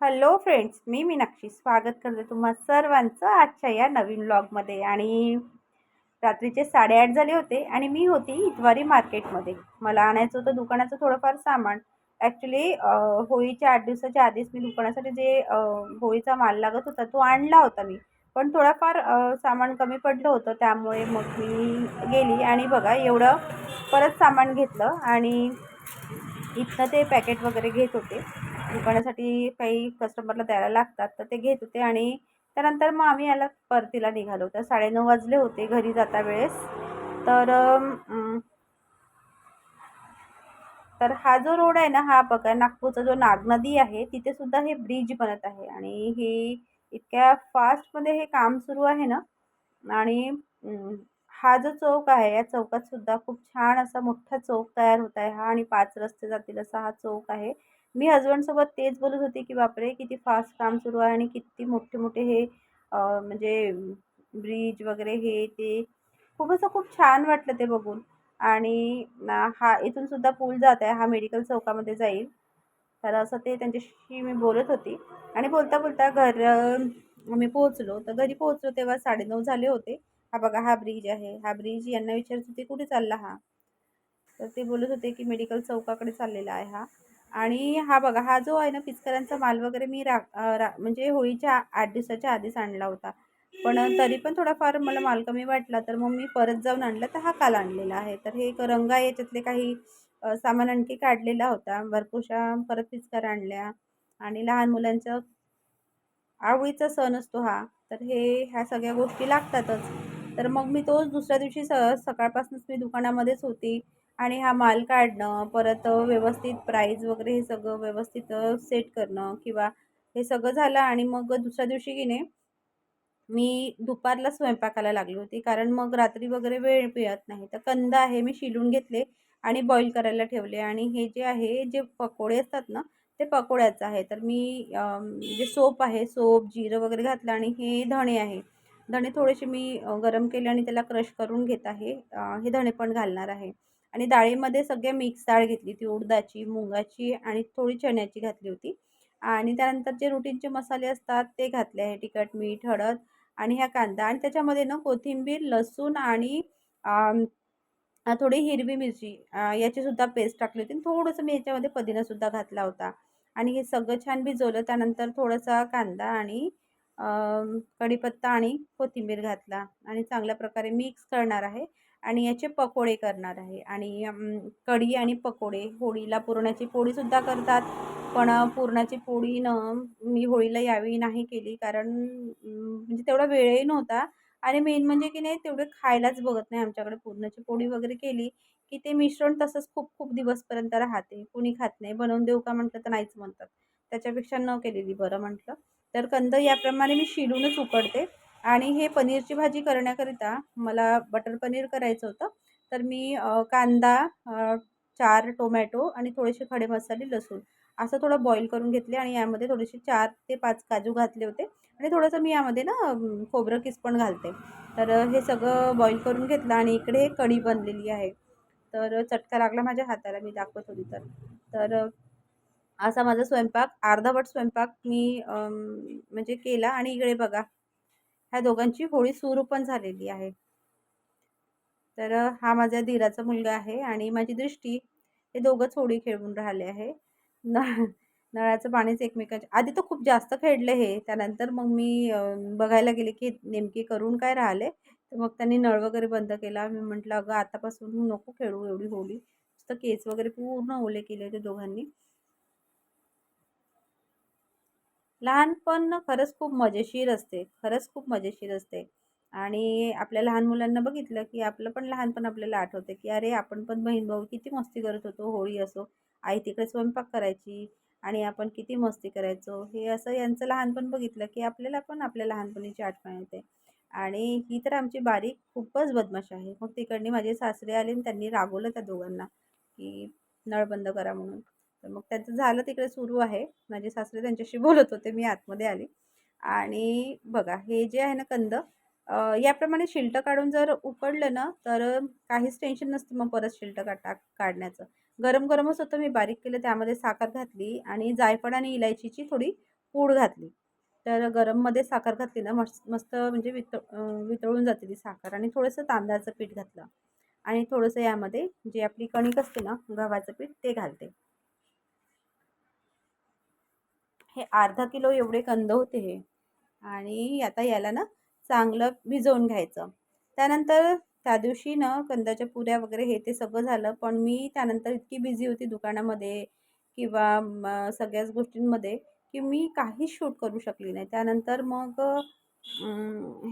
Hello friends मी मीनाक्षी. स्वागत करते तुम्हा सर्वांचं आजच्या या नवीन ब्लॉगमध्ये आणि रात्रीचे साडेआठ झाले होते आणि मी होती इतवारी मार्केटमध्ये. मला आणायचं होतं दुकानाचं थोडंफार सामान. ॲक्च्युली होळीच्या आठ दिवसाच्या आधीच मी दुकानासाठी जे होळीचा माल लागत होता तो आणला होता मी. पण थोडाफार सामान कमी पडलं होतं त्यामुळे मग मी गेली आणि बघा एवढं परत सामान घेतलं आणि इथनं ते पॅकेट वगैरे घेत होते. दुकानासाठी काही कस्टमरला द्यायला लागतात तर ते घेत होते आणि त्यानंतर मग आम्ही याला परतीला निघालो. तर साडेनऊ वाजले होते घरी जाता वेळेस. तर तर हा जो रोड आहे ना हा बघा नागपूरचा जो नाग नदी आहे तिथे सुद्धा हे ब्रिज बनत आहे. आणि हे इतक्या फास्टमध्ये हे काम सुरू आहे ना आणि हा जो चौक आहे या चौकात सुद्धा खूप छान असा मोठा चौक तयार होत आहे. हा आणि पाच रस्ते जातील असा हा चौक आहे. मी हजबंडसोबत तेच बोलत होते की बापरे किती फास्ट काम सुरू आहे आणि किती मोठे मोठे हे म्हणजे ब्रिज वगैरे हे ते. खूप असं खूप छान वाटलं ते बघून. आणि हा इथून सुद्धा पूल जात आहे. हा मेडिकल चौकामध्ये जाईल. तर असं ते त्यांच्याशी मी बोलत होती. आणि बोलता बोलता घर मी पोहोचलो. तर घरी पोहोचलो तेव्हा साडेनऊ झाले होते. हा बघा हा ब्रिज आहे. हा ब्रिज यांना विचारत होते कुठे चालला हा? तर ते बोलत होते की मेडिकल चौकाकडे चाललेला आहे हा. आणि हा बघा हा जो आहे ना पिचकरांचा माल वगैरे मी रा रा म्हणजे होळीच्या आठ दिवसाच्या आधीच आणला होता. पण तरी पण थोडाफार मला माल कमी वाटला तर मग मी परत जाऊन आणला तर हा काल आणलेला आहे. तर हे एक रंगा याच्यातले काही सामान आणखी काढलेला होता. भरपूरशा परत पिचकार आणल्या आणि लहान मुलांचं आवळीचा सण असतो हा. तर हे ह्या सगळ्या गोष्टी लागतातच. तर मग मी तोच दुसऱ्या दिवशी स सकाळपासूनच मी दुकानामध्येच होती. आणि हा माल काढणं परत व्यवस्थित प्राईज वगैरे हे सगळं व्यवस्थित सेट करणं किंवा हे सगळं झालं आणि मग दुसऱ्या दिवशी की नाही मी दुपारला स्वयंपाकाला लागली होती. कारण मग रात्री वगैरे वेळ मिळत नाही. तर कंद आहे मी शिलून घेतले आणि बॉईल करायला ठेवले. आणि हे जे आहे जे पकोडे असतात ना ते पकोड्याचं आहे. तर मी जे सोप आहे सोप जिरं वगैरे घातलं आणि हे धणे आहे. धणे थोडेसे मी गरम केले आणि त्याला क्रश करून घेत आहे. हे धणे पण घालणार आहे. आणि डाळीमध्ये सगळे मिक्स डाळ घेतली ती उडदाची मुगाची आणि थोडी चण्याची घातली होती. आणि त्यानंतर जे रुटीनचे मसाले असतात ते घातले आहे तिखट मीठ हळद आणि ह्या कांदा. आणि त्याच्यामध्ये ना कोथिंबीर लसूण आणि थोडी हिरवी मिरची याचीसुद्धा पेस्ट टाकली होती. आणि थोडंसं मी याच्यामध्ये पुदिनासुद्धा घातला होता. आणि हे सगळं छान भिजवलं. त्यानंतर थोडासा कांदा आणि कढीपत्ता आणि कोथिंबीर घातला. आणि चांगल्या प्रकारे मिक्स करणार आहे. आणि याचे पकोडे करणार आहे. आणि कढी आणि पकोडे होळीला पुरणाची पोळीसुद्धा करतात. पण पुरणाची पोळी न मी होळीला यावेळी नाही केली कारण म्हणजे तेवढा वेळही नव्हता. आणि मेन म्हणजे की नाही तेवढे खायलाच बघत नाही आमच्याकडे पुरणाची पोळी वगैरे केली की ते मिश्रण तसंच खूप खूप दिवसपर्यंत राहते. कुणी खात नाही. बनवून देऊ का म्हटलं तर नाहीच म्हणतात. त्याच्यापेक्षा न केलेली बरं म्हटलं. तर कंद याप्रमाणे मी शिलूनच उकडते. आणि हे पनीरची भाजी करण्याकरिता मला बटर पनीर करायचं होतं. तर मी कांदा चार टोमॅटो आणि थोडेसे खडे मसाले लसूण असं थोडं बॉईल करून घेतले आणि यामध्ये थोडेसे चार ते पाच काजू घातले होते आणि थोडंसं मी यामध्ये ना खोबरं किस पण घालते. तर हे सगळं बॉईल करून घेतलं आणि इकडे कढी बनलेली आहे. तर चटका लागला माझ्या हाताला मी दाखवत होती तर. तर असा माझा स्वयंपाक अर्धावट स्वयंपाक मी म्हणजे केला आणि इकडे बघा ह्या दोघांची होळी सुरू पण झालेली आहे. तर हा माझ्या धीराचा मुलगा आहे आणि माझी दृष्टी हे दोघंच होळी खेळून राहिले आहे. नळ नळाचं पाणीच एकमेकांच्या आधी तर खूप जास्त खेळले हे त्यानंतर मग मी बघायला गेले की नेमके करून काय राहिले? तर मग त्यांनी नळ वगैरे बंद केला. मी म्हटलं अगं आतापासून नको खेळू एवढी होळी. तर केस वगैरे पूर्ण ओले केले होते दोघांनी. लहानपण ना खरंच खूप मजेशीर असते. खरंच खूप मजेशीर असते. आणि आपल्या लहान मुलांना बघितलं की आपलं पण लहानपण आपल्याला आठवते की अरे आपण पण बहीण भाऊ किती मस्ती करत होतो. होळी असो आई तिकडे स्वयंपाक करायची आणि आपण किती मस्ती करायचो. हे असं यांचं लहानपण बघितलं की आपल्याला पण आपल्या लहानपणीची आठवण येते. आणि ही तर आमची बारीक खूपच बदमाश आहे. मग तिकडनी माझे सासरे आले आणि त्यांनी रागवलं त्या दोघांना की नळ बंद करा म्हणून. तर मग त्यांचं झालं तिकडे सुरू आहे. माझे सासरे त्यांच्याशी बोलत होते मी आतमध्ये आले. आणि बघा हे जे आहे ना कंद याप्रमाणे शिल्टं काढून जर उकडलं ना तर काहीच टेन्शन नसतं मग परत शिल्टं काटा काढण्याचं. गरम गरमच होतं मी बारीक केलं त्यामध्ये साखर घातली आणि जायफळ आणि इलायचीची थोडी पूड घातली. तर गरममध्ये साखर घातली ना मस्त मस्त म्हणजे वित वितळून जाते ती साखर आणि थोडंसं तांदळाचं पीठ घातलं. आणि थोडंसं यामध्ये जी आपली कणिक असते ना गव्हाचं पीठ ते घालते. हे अर्धा किलो एवढे कंद होते हे. आणि आता याला ना चांगलं भिजवून घ्यायचं. त्यानंतर त्या दिवशी ना कंदाच्या पुऱ्या वगैरे हे ते सगळं झालं. पण मी त्यानंतर इतकी बिझी होती दुकानामध्ये किंवा सगळ्याच गोष्टींमध्ये की मी काहीच शूट करू शकली नाही. त्यानंतर मग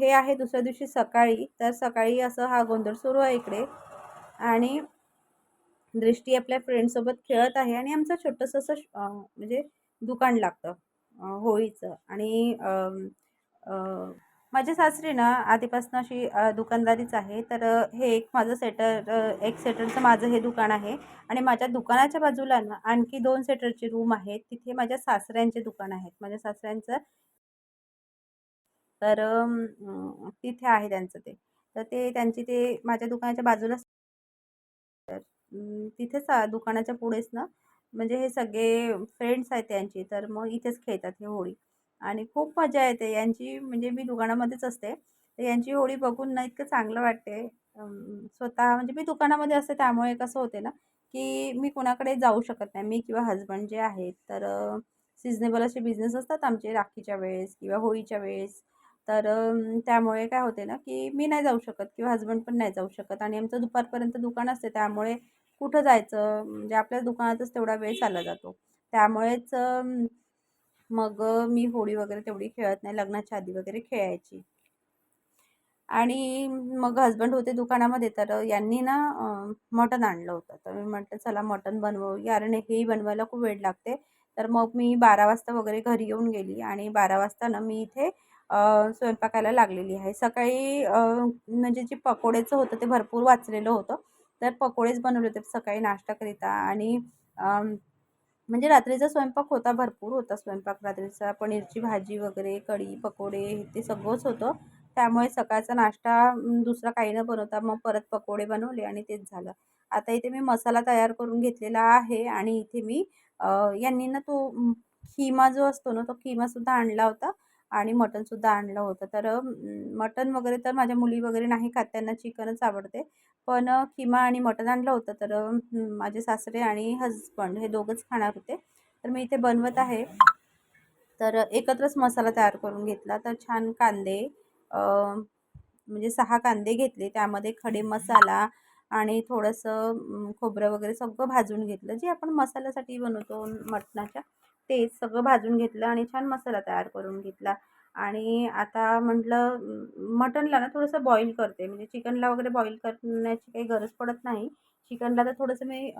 हे आहे दुसऱ्या दिवशी सकाळी. तर सकाळी असं हा गोंधळ सुरू आहे इकडे. आणि दृष्टी आपल्या फ्रेंडसोबत खेळत आहे. आणि आमचं छोटंसं असं म्हणजे दुकान लागतं. होळीचं. आणि माझे सासरे ना आधीपासून अशी दुकानदारीच आहे. तर हे एक माझं सेटर एक सेटरचं माझं हे दुकान आहे. आणि माझ्या दुकानाच्या बाजूला ना आणखी दोन सेटरचे रूम आहेत. तिथे माझ्या सासऱ्यांचे दुकान आहेत. माझ्या सासऱ्यांचं तर तिथे आहे त्यांचं ते. तर ते त्यांची ते माझ्या दुकानाच्या बाजूलाच तर तिथेच दुकानाच्या पुढेच ना म्हणजे हे सगळे फ्रेंड्स आहेत त्यांची तर मग इथेच खेळतात हे होळी. आणि खूप मजा येते. यांची म्हणजे मी दुकानामध्येच असते. तर यांची होळी बघून ना इतकं चांगलं वाटते. स्वतः म्हणजे मी दुकानामध्ये असते त्यामुळे कसं होते ना की मी कोणाकडे जाऊ शकत नाही. मी किंवा हजबंड जे आहेत तर सिजनेबल असे बिझनेस असतात आमचे राखीच्या वेळेस किंवा होळीच्या वेळेस. तर त्यामुळे काय होते ना की मी नाही जाऊ शकत किंवा हजबंड पण नाही जाऊ शकत. आणि आमचं दुपारपर्यंत दुकान असते त्यामुळे कुठं जायचं? म्हणजे आपल्या दुकानातच तेवढा वेळ चालला जातो. त्यामुळेच मग मी होळी वगैरे तेवढी खेळत नाही. लग्नाच्या आधी वगैरे खेळायची. आणि मग हजबंड होते दुकानामध्ये तर यांनी ना मटण आणलं होतं. तर मी म्हटलं चला मटण बनवू कारण हेही बनवायला खूप वेळ लागते. तर मग मी बारा वाजता वगैरे घरी येऊन गेली. आणि बारा वाजता ना मी इथे स्वयंपाकाला लागलेली आहे. सकाळी म्हणजे जे पकोड्याचं होतं ते भरपूर वाचलेलं होतं. तर पकोडेच बनवले होते सकाळी नाश्ताकरिता आणि म्हणजे रात्रीचा स्वयंपाक होता भरपूर होता स्वयंपाक रात्रीचा. पनीरची भाजी वगैरे कढी पकोडे ते सगळंच होतं. त्यामुळे सकाळचा नाश्ता दुसरा काही न बनवता मग परत पकोडे बनवले आणि तेच झालं. आता इथे मी मसाला तयार करून घेतलेला आहे आणि इथे मी यांनी ना तो खिमा जो असतो ना तो खिमासुद्धा आणला होता. आणि मटनसुद्धा आणलं होतं. तर मटन वगैरे तर माझ्या मुली वगैरे नाही खात त्यांना चिकनच आवडते. पण किमा आणि मटण आणलं होतं. तर माझे सासरे आणि हजबंड हे दोघंच खाणार होते. तर मी इथे बनवत आहे. तर एकत्रच मसाला तयार करून घेतला. तर छान कांदे म्हणजे सहा कांदे घेतले. त्यामध्ये खडे मसाला आणि थोडंसं खोबरं वगैरे सगळं भाजून घेतलं. जे आपण मसाल्यासाठी बनवतो मटणाच्या. ते सगळं भाजून घेतलं आणि छान मसाला तयार करून घेतला. आणि आता म्हटलं मटनला ना थोडंसं बॉईल करते. म्हणजे चिकनला वगैरे बॉईल करण्याची काही गरज पडत नाही. चिकनला तर थोडंसं मी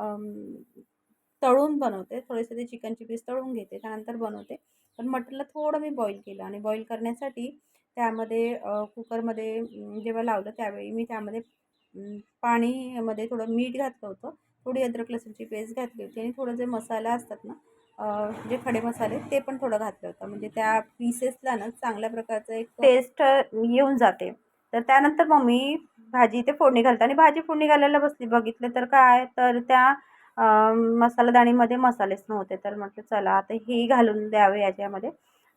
तळून बनवते. थोडेसे ते चिकनचे पीस तळून घेते. त्यानंतर बनवते. पण मटनला थोडं मी बॉईल केलं आणि बॉईल करण्यासाठी त्यामध्ये कुकरमध्ये जेव्हा लावलं त्यावेळी मी त्यामध्ये पाणीमध्ये थोडं मीठ घातलं होतं. थोडी अद्रक लसूणची पेस्ट घातली होती. आणि थोडं जे मसाला असतात ना जे खडे मसाले ते पण थोडं घातलं होतं. म्हणजे त्या पीसेसला ना चांगल्या प्रकारचं एक टेस्ट येऊन जाते. तर त्यानंतर मग मी भाजी ते फोडणी घालते. आणि भाजी फोडणी घालायला बसली बघितलं तर काय? तर त्या मसालादाणीमध्ये मसालेच नव्हते. तर म्हटलं चला आता हेही घालून द्यावे याच्यामध्ये.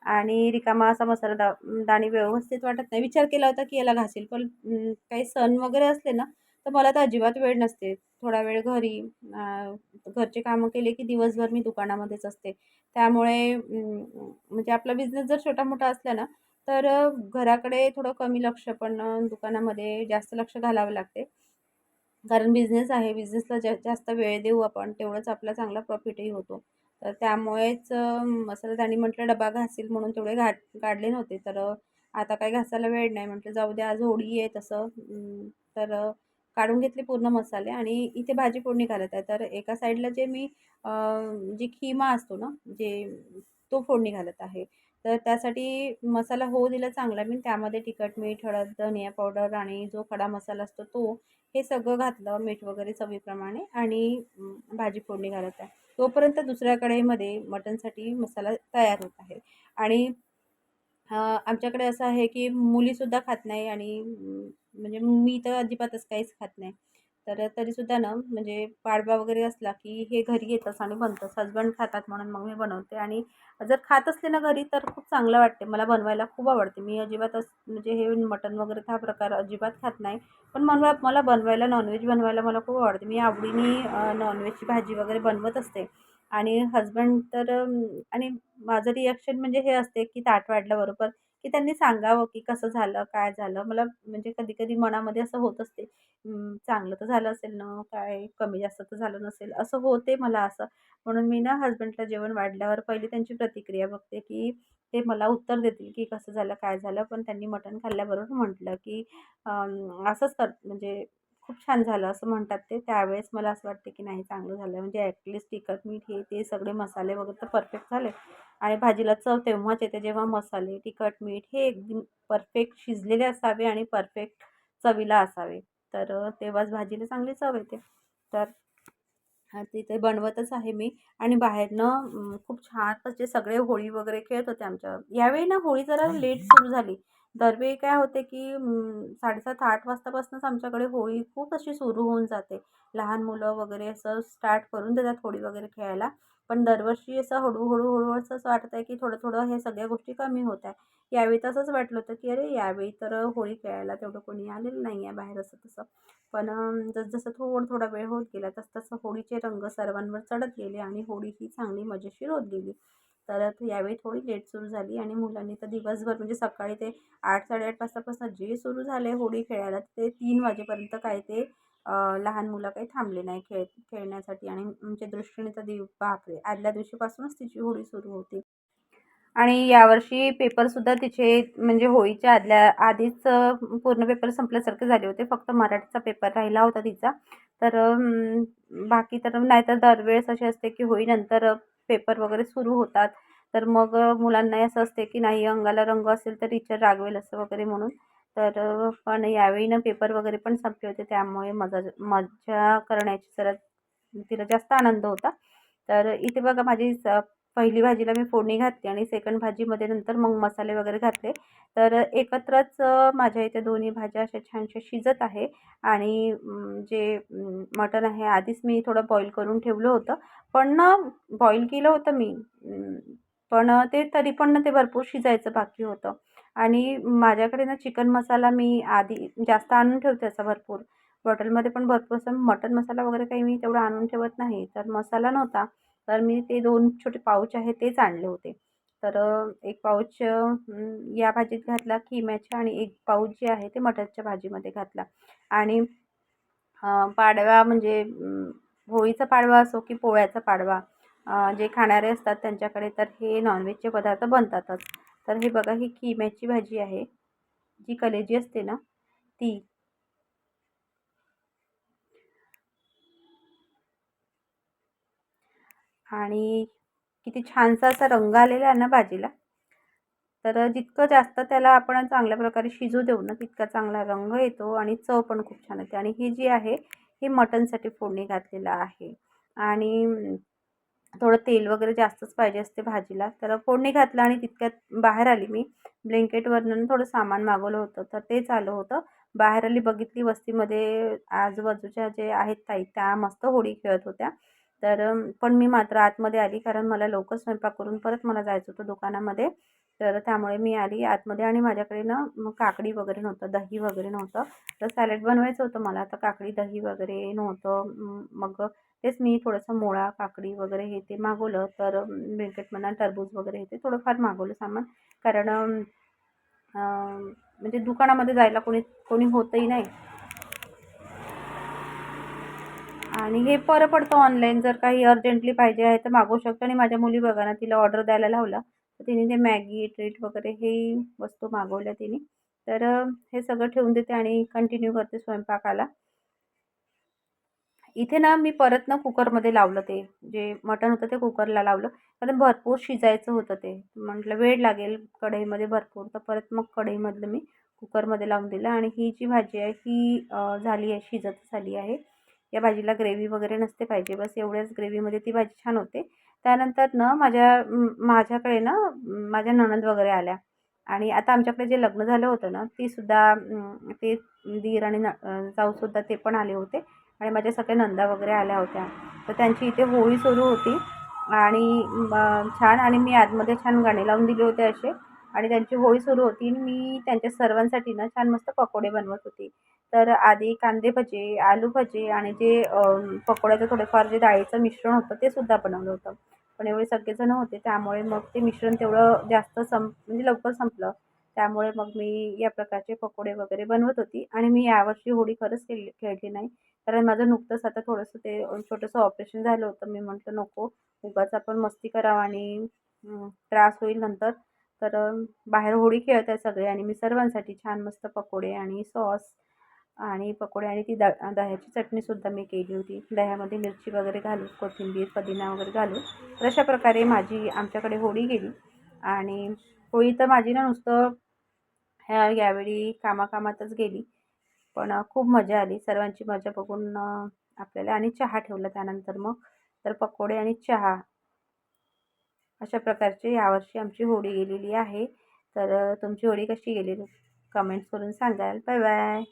आणि रिकामा असा मसाला दा दाणी व्यवस्थित वाटत नाही. विचार केला होता की याला घासेल पण काही सण वगैरे असले ना तर मला तर अजिबात वेळ नसते. थोडा वेळ घरी घरचे कामं केले की दिवसभर मी दुकानामध्येच असते. त्यामुळे म्हणजे आपला बिझनेस जर छोटा मोठा असला ना तर घराकडे थोडं कमी लक्ष पण दुकानामध्ये जास्त लक्ष घालावं लागते. कारण बिझनेस आहे. बिझनेसला जा जास्त वेळ देऊ आपण तेवढंच आपला चांगला प्रॉफिटही होतो. तर त्यामुळेच मसालेदाणी म्हटलं डबा घासील म्हणून तेवढे घाट काढले नव्हते. तर आता काय घासायला वेळ नाही म्हटलं जाऊ द्या आज होळी आहे तसं. तर काढून घेतले पूर्ण मसाले आणि इथे भाजी फोडणी घालत आहे. तर एका साईडला जे मी जे खिमा असतो ना जे तो फोडणी घालत आहे. तर त्यासाठी मसाला होऊ दिला चांगला मी. त्यामध्ये तिखट मीठ हळद धनिया पावडर आणि जो खडा मसाला असतो तो हे सगळं घातलं मीठ वगैरे चवीप्रमाणे आणि भाजी फोडणी घालत आहे. तोपर्यंत दुसऱ्या कढईमध्ये मटनसाठी मसाला तयार होत आहे. आणि आमच्याकडे असं आहे की मुलीसुद्धा खात नाही आणि म्हणजे मी तर अजिबातच काहीच खात नाही. तर तरीसुद्धा ना म्हणजे पाडवा वगैरे असला की हे घरी येतंच आणि बनतंच. हसबंड खातात म्हणून मग मी बनवते आणि जर खात असले ना घरी तर खूप चांगलं वाटते. मला बनवायला खूप आवडते. मी अजिबात म्हणजे हे मटण वगैरे हा प्रकार अजिबात खात नाही. पण मला मला बनवायला नॉनव्हेज बनवायला मला खूप आवडते. मी आवडीने नॉनव्हेजची भाजी वगैरे बनवत असते. आणि हजबंड तर आणि माझं रिॲक्शन म्हणजे हे असते की ताट वाढल्याबरोबर की त्यांनी सांगावं की कसं झालं काय झालं. मला म्हणजे कधी कधी मनामध्ये असं होत असते चांगलं तर झालं असेल ना काय कमी जास्त तर झालं नसेल. असं होते मला असं. म्हणून मी ना हजबंडला जेवण वाढल्यावर पहिली त्यांची प्रतिक्रिया बघते की ते मला उत्तर देतील की कसं झालं काय झालं. पण त्यांनी मटण खाल्ल्याबरोबर म्हटलं की असंच कर म्हणजे खूप छान झालं असं म्हणतात ते. त्यावेळेस मला असं वाटतं की नाही चांगलं झालं. म्हणजे ॲटलिस्ट तिखट मीठ हे ते सगळे मसाले वगैरे तर परफेक्ट झाले. आणि भाजीला चव तेव्हाच येते जेव्हा मसाले तिखट मीठ हे एकदम परफेक्ट शिजलेले असावे आणि परफेक्ट चवीला असावे. तर तेव्हाच भाजीला चांगली चव येते. तर तिथे बनवतच आहे मी. आणि बाहेरनं खूप छान असे सगळे होळी वगैरे खेळत होते आमच्या. यावेळी ना होळी जरा लेट सुरू झाली. दरवेळी काय होते की साडेसात आठ वाजतापासूनच आमच्याकडे होळी खूप अशी सुरू होऊन जाते. लहान मुलं वगैरे असं स्टार्ट करून देतात होळी वगैरे खेळायला. पण दरवर्षी असं हळूहळू हळू असं वाटत आहे की थोडं थोडं हे सगळ्या गोष्टी कमी होत आहे. यावेळी तसंच वाटलं होतं की अरे यावेळी तर होळी खेळायला तेवढं कोणी आलेलं नाही आहे बाहेर असं तसं. पण जसजसं थोडं थोडा वेळ होत गेला तसतसं होळीचे रंग सर्वांवर चढत गेले आणि होळी ही चांगली मजेशीर होत गेली. तर यावेळी थोडी लेट सुरू झाली आणि मुलांनी तर दिवसभर म्हणजे सकाळी ते आठ साडेआठ वाजतापासून जे सुरू झाले होळी खेळायला ते तीन वाजेपर्यंत काय ते लहान मुलं काही थांबले नाही खेळ खेळण्यासाठी आणि आमच्या दृष्टीने तर दिव बापरे! आदल्या दिवशीपासूनच तिची होळी सुरू होती. आणि यावर्षी पेपरसुद्धा तिचे म्हणजे होळीच्या आदल्या आधीच पूर्ण पेपर संपल्यासारखे झाले होते. फक्त मराठीचा पेपर राहिला होता तिचा. तर बाकी तर नाहीतर दरवेळेस असे असते की होळीनंतर पेपर वगैरे सुरू होतात. तर मग मुलांनाही असं असते की नाही अंगाला रंग असेल तर टीचर रागवेल असं वगैरे म्हणून. तर पण यावेळी ना पेपर वगैरे पण संपले होते. त्यामुळे मजा मजा करण्याची जरा तिला जास्त आनंद होता. तर इथे बघा माझी पहिली भाजीला मी फोडणी घातली आणि सेकंड भाजीमध्ये नंतर मग मसाले वगैरे घातले. तर एकत्रच माझ्या इथे दोन्ही भाज्या अशा छानशा शिजत आहे. आणि जे मटण आहे आधीच मी थोडं बॉईल करून ठेवलं होतं. पण ना बॉईल केलं होतं मी. पण ते तरी पण ना ते भरपूर शिजायचं बाकी होतं. आणि माझ्याकडे ना चिकन मसाला मी आधी जास्त आणून ठेवते असा भरपूर. बॉटलमध्ये पण भरपूर असं मटन मसाला वगैरे काही मी तेवढा आणून ठेवत नाही. तर मसाला नव्हता. तर मी ते दोन छोटे पाऊच आहे तेच आणले होते. तर एक पाऊच या भाजीत घातला किम्याच्या आणि एक पाऊच जे आहे ते मटरच्या भाजीमध्ये घातला. आणि पाडवा म्हणजे होळीचा पाडवा असो की पोळ्याचा पाडवा जे खाणारे असतात त्यांच्याकडे तर हे नॉनव्हेजचे पदार्थ बनतातच. तर हे बघा ही किम्याची भाजी आहे जी कलेजी असते ना ती आणि किती छानसा असा रंग आलेला आहे ना भाजीला तर जितकं जास्त त्याला आपण चांगल्या प्रकारे शिजू देऊ ना तितका चांगला रंग येतो आणि चव पण खूप छान येते. आणि ही जी आहे हे मटनसाठी फोडणी घातलेलं आहे. आणि थोडं तेल वगैरे जास्तच पाहिजे असते भाजीला. तर फोडणी घातलं आणि तितक्यात बाहेर आली मी. ब्लँकेटवरनं थोडं सामान मागवलं होतं. तर तेच आलं होतं. बाहेर आली बघितली वस्तीमध्ये आजूबाजूच्या जे आहेत ताई त्या मस्त होळी खेळत होत्या. तर पण मी मात्र आतमध्ये आली कारण मला लवकर स्वयंपाक करून परत मला जायचं होतं दुकानामध्ये. तर त्यामुळे मी आली आतमध्ये आणि माझ्याकडे ना काकडी वगैरे नव्हतं दही वगैरे नव्हतं. तर सॅलड बनवायचं होतं मला तर काकडी दही वगैरे नव्हतं. मग तेच मी थोडंसं मोळा काकडी वगैरे हे ते मागवलं. तर म्हणा टरबूज वगैरे हे ते थोडंफार मागवलं सामान. कारण म्हणजे दुकानामध्ये जायला कोणी कोणी होतही नाही. आणि हे बरं पडतं ऑनलाईन जर काही अर्जंटली पाहिजे आहे तर मागवू शकतो. आणि माझ्या मुली बघा ना तिला ऑर्डर द्यायला लावला. तर तिने ते मॅगी ट्रीट वगैरे हे वस्तू मागवल्या तिने. तर हे सगळं ठेवून देते आणि कंटिन्यू करते स्वयंपाकाला. इथे ना मी परत ना कुकरमध्ये लावलं ते. जे मटण होतं ते कुकरला लावलं. कारण भरपूर शिजायचं होतं ते. म्हटलं वेळ लागेल कढईमध्ये भरपूर. तर परत मग कढईमधलं मी कुकरमध्ये लावून दिलं. आणि ही जी भाजी आहे ही झाली आहे शिजत झाली आहे. या भाजीला ग्रेव्ही वगैरे नसते पाहिजे. बस एवढ्याच ग्रेव्हीमध्ये ती भाजी छान होते. त्यानंतर न माझ्या माझ्याकडे ना माझ्या नणंद वगैरे आल्या. आणि आता आमच्याकडे जे लग्न झालं होतं ना तीसुद्धा ते दीर आणि न जाऊसुद्धा ते पण आले होते. आणि माझ्या सगळ्या नंदा वगैरे आल्या होत्या. तर त्यांची इथे होळी सुरू होती. आणि छान आणि मी आतमध्ये छान गाणे लावून दिले होते असे. आणि त्यांची होळी सुरू होती. आणि मी त्यांच्या सर्वांसाठी ना छान मस्त पकोडे बनवत होती. तर आधी कांदे भजे आलू भजे आणि जे पकोड्याचं थोडंफार जे डाळीचं मिश्रण होतं ते सुद्धा बनवलं होतं. पण एवढे सगळेजण होते त्यामुळे मग ते मिश्रण तेवढं जास्त संप म्हणजे लवकर संपलं. त्यामुळे मग मी या प्रकारचे पकोडे वगैरे बनवत होती आणि मी यावर्षी होळी खरंच खेळली खेळली नाही. कारण माझं नुकतंच आता थोडंसं ते छोटंसं ऑपरेशन झालं होतं. मी म्हटलं नको उगाच आपण मस्ती करावं आणि त्रास होईल नंतर. तर बाहेर होळी खेळत आहे सगळे आणि मी सर्वांसाठी छान मस्त पकोडे आणि सॉस आणि पकोडे आणि ती द दह्याची चटणीसुद्धा मी केली होती. दह्यामध्ये मिरची वगैरे घालून कोथिंबीर पुदिना वगैरे घालून तर अशा प्रकारे माझी आमच्याकडे होळी गेली. आणि होळी तर माझी ना नुसतं ह्या यावेळी कामाकामातच गेली. पण खूप मजा आली. सर्वांची मजा बघून आपल्याला आणि चहा ठेवला त्यानंतर मग. तर पकोडे आणि चहा अशा प्रकारची यावर्षी आमची होळी गेलेली आहे. तर तुमची होळी कशी गेली? कमेंट्स करून सांगाल. Bye bye.